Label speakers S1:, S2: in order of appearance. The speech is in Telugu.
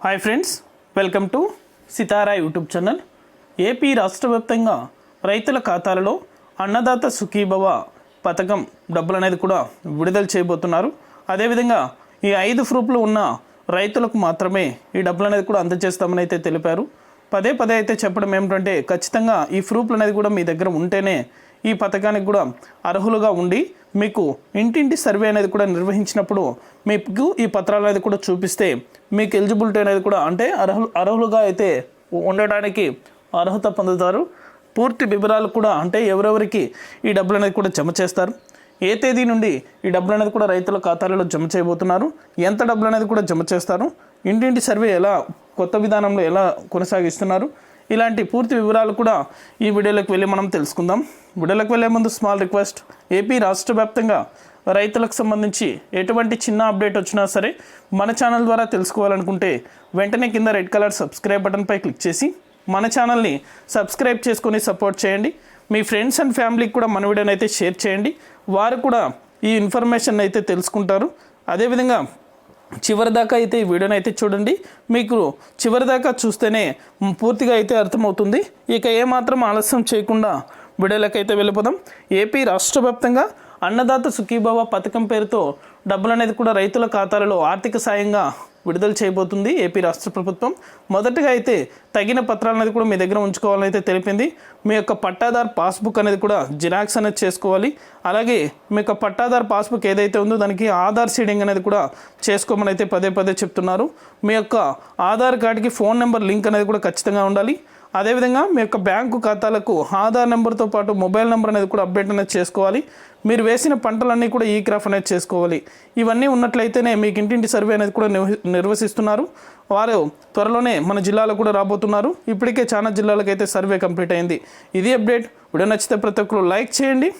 S1: Hi friends welcome to Sitara YouTube channel AP రాష్ట్ర వ్యాప్తంగా రైతుల ఖాతాలలో అన్నదాత సుఖీభవ పథకం డబ్బులు అనేది కూడా విడుదల చేయబోతున్నారు. అదేవిధంగా ఈ ఐదు ప్రూఫ్లు ఉన్న రైతులకు మాత్రమే ఈ డబ్బులు అనేది కూడా అందజేస్తామని అయితే తెలిపారు. పదే పదే అయితే చెప్పడం ఏమిటంటే ఖచ్చితంగా ఈ ప్రూఫ్లు అనేది కూడా మీ దగ్గర ఉంటేనే ఈ పథకానికి కూడా అర్హులుగా ఉండి మీకు ఇంటింటి సర్వే అనేది కూడా నిర్వహించినప్పుడు మీకు ఈ పత్రాలు అనేది కూడా చూపిస్తే మీకు ఎలిజిబిలిటీ అనేది కూడా అంటే అర్హులు అర్హులుగా అయితే ఉండడానికి అర్హత పొందుతారు. పూర్తి వివరాలు కూడా అంటే ఎవరెవరికి ఈ డబ్బులు అనేది కూడా జమ చేస్తారు. ఏ తేదీ నుండి ఈ డబ్బులు అనేది కూడా రైతుల ఖాతాలలో జమ చేయబోతున్నారు? ఎంత డబ్బులు అనేది కూడా జమ చేస్తారు? ఇంటింటి సర్వే ఎలా కొత్త విధానంలో ఎలా కొనసాగిస్తున్నారు? ఇలాంటి పూర్తి వివరాలు కూడా ఈ వీడియోలోకి వెళ్ళి మనం తెలుసుకుందాం. వీడియోలోకి వెళ్ళే ముందు స్మాల్ రిక్వెస్ట్ ఏపీ రాష్ట్ర వ్యాప్తంగా రైతులకు సంబంధించి ఎటువంటి చిన్న అప్డేట్ వచ్చినా సరే మన ఛానల్ ద్వారా తెలుసుకోవాలనుకుంటే వెంటనే కింద రెడ్ కలర్ సబ్స్క్రైబ్ బటన్పై క్లిక్ చేసి మన ఛానల్ని సబ్స్క్రైబ్ చేసుకొని సపోర్ట్ చేయండి. మీ ఫ్రెండ్స్ అండ్ ఫ్యామిలీకి కూడా మన వీడియోని అయితే షేర్ చేయండి. వారు కూడా ఈ ఇన్ఫర్మేషన్ అయితే తెలుసుకుంటారు. అదేవిధంగా చివరి దాకా అయితే ఈ వీడియోని అయితే చూడండి. మీకు చివరి దాకా చూస్తేనే పూర్తిగా అయితే అర్థమవుతుంది. ఇక ఏమాత్రం ఆలస్యం చేయకుండా వీడియోలకైతే వెళ్ళిపోదాం. ఏపీ రాష్ట్ర వ్యాప్తంగా అన్నదాత సుఖీభావ పథకం పేరుతో డబ్బులు అనేది కూడా రైతుల ఖాతాలలో ఆర్థిక సాయంగా విడుదల చేయబోతుంది ఏపీ రాష్ట్ర ప్రభుత్వం. మొదటగా అయితే తగిన పత్రాలు అనేది కూడా మీ దగ్గర ఉంచుకోవాలని అయితే తెలిపింది. మీ యొక్క పట్టాదార్ పాస్బుక్ అనేది కూడా జిరాక్స్ అనేది చేసుకోవాలి. అలాగే మీ యొక్క పట్టాదార్ పాస్బుక్ ఏదైతే ఉందో దానికి ఆధార్ సీడింగ్ అనేది కూడా చేసుకోమని అయితే పదే పదే చెప్తున్నారు. మీ యొక్క ఆధార్ కార్డుకి ఫోన్ నెంబర్ లింక్ అనేది కూడా ఖచ్చితంగా ఉండాలి. అదేవిధంగా మీ యొక్క బ్యాంకు ఖాతాలకు ఆధార్ నెంబర్తో పాటు మొబైల్ నెంబర్ అనేది కూడా అప్డేట్ అనేది చేసుకోవాలి. మీరు వేసిన పంటలన్నీ కూడా ఈ క్రాఫ్ అనేది చేసుకోవాలి. ఇవన్నీ ఉన్నట్లయితేనే మీకు ఇంటింటి సర్వే అనేది కూడా నిర్వహిస్తున్నారు వారు త్వరలోనే మన జిల్లాలో కూడా రాబోతున్నారు. ఇప్పటికే చాలా జిల్లాలకైతే సర్వే కంప్లీట్ అయింది. ఇది అప్డేట్. వీడియో నచ్చితే ప్రతి ఒక్కరు లైక్ చేయండి.